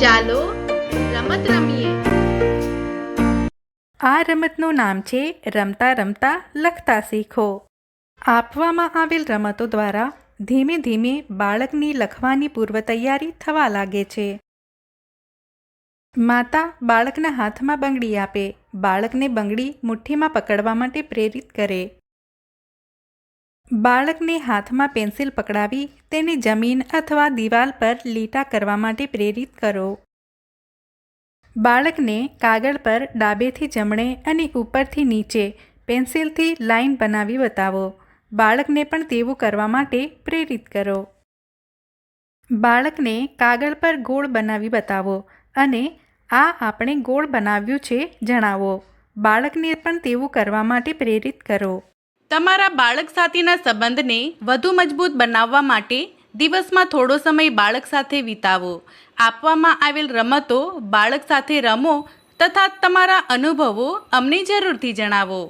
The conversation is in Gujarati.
ચાલો રમત રમીએ. આ રમતનું નામ છે રમતા રમતા લખતા શીખો. આપવામાં આવેલ રમતો દ્વારા ધીમે ધીમે બાળકની લખવાની પૂર્વ તૈયારી થવા લાગે છે. માતા બાળકના હાથમાં બંગડી આપે. બાળકને બંગડી મુઠ્ઠીમાં પકડવા માટે પ્રેરિત કરે. બાળકને હાથમાં પેન્સિલ પકડાવી તેને જમીન અથવા દિવાલ પર લીટા કરવા માટે પ્રેરિત કરો. બાળકને કાગળ પર ડાબેથી જમણે અને ઉપરથી નીચે પેન્સિલથી લાઈન બનાવી બતાવો. બાળકને પણ તેવું કરવા માટે પ્રેરિત કરો. બાળકને કાગળ પર ગોળ બનાવી બતાવો અને આ આપણે ગોળ બનાવ્યું છે જણાવો. બાળકને પણ તેવું કરવા માટે પ્રેરિત કરો. તમારા બાળક સાથેના સંબંધને વધુ મજબૂત બનાવવા માટે દિવસમાં થોડો સમય બાળક સાથે વિતાવો. આપવામાં આવેલ રમતો બાળક સાથે રમો તથા તમારા અનુભવો અમને જરૂરથી જણાવો.